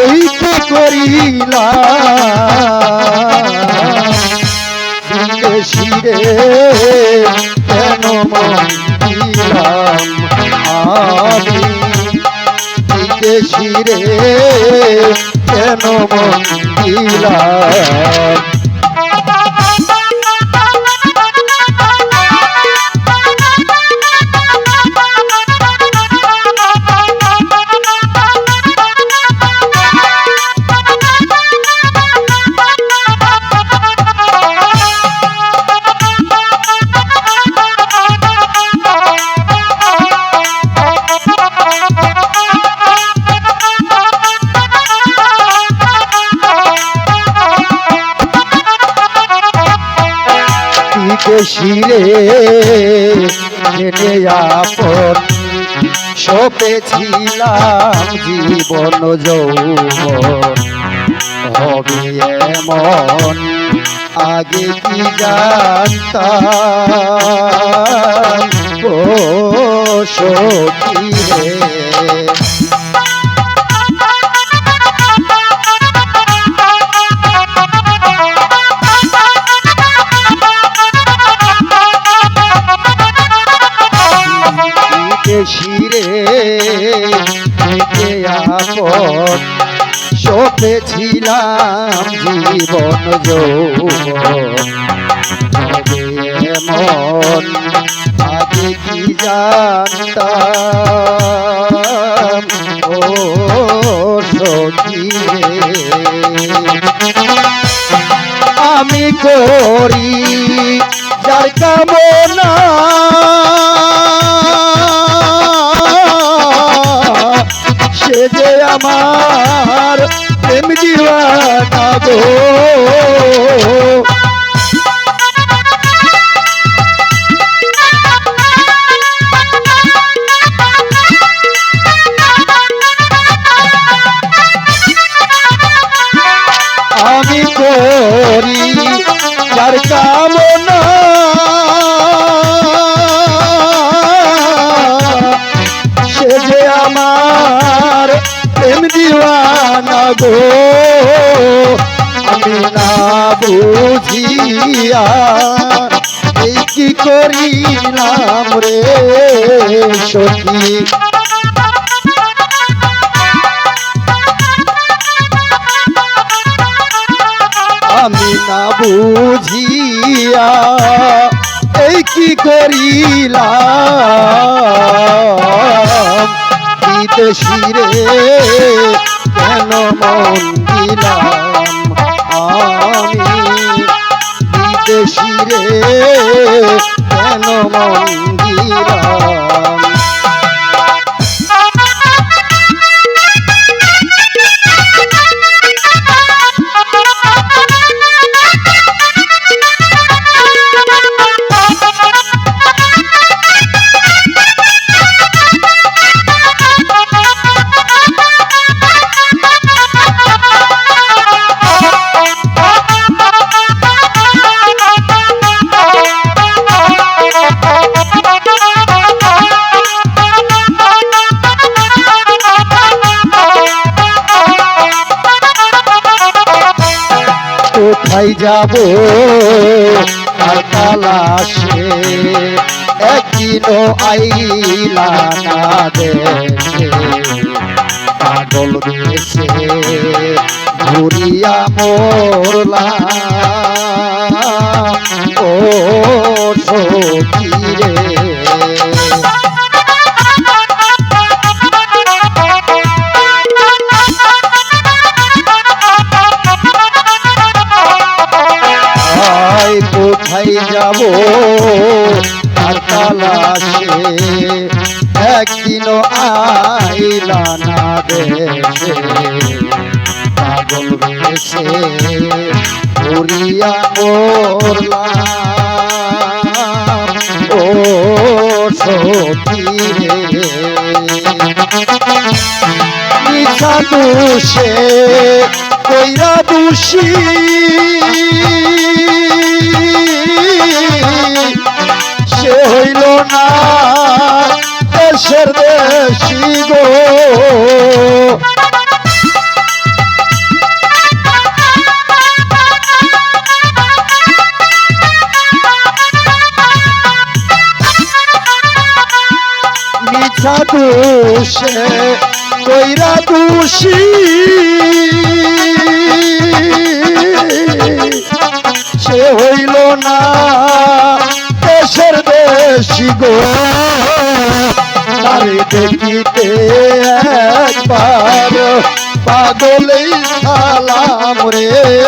এই তো করিলাম। শিরে কেন দিলাম আমি? বিদেশিরে কেন মন শিরে আপন। সপেছিলাম জীবন যৌবন। হবে এমন আগে কি জানতাম? ও সখী রে। সপেছিলাম জীবন যৌবন। হবে এমন আগে কি জানতাম? ও সখী আমি করি যার কামনা Oh বুঝিয়া এই কি করিলাম রে সখী? আমি না বুঝিয়া এই কি করিলাম? বিদেশিরে কেন মন বিদেশিরে কেন মন কোথায় যাব? তালাশে একদিনও আইলা পাগল ঘুরিয়া মোরলা ও সখী কোথায় যাব? আর তালাশে একদিনও আইলা না দেশে। পাগল বেশে ঘুরিয়া করলাম ও দোষে কইরা দোষী। মিছা দোষে কইরা দোষী সে হইল না দেশের দেশি গো। তারে দেখিতে একবার পাগলেই সালাম রে।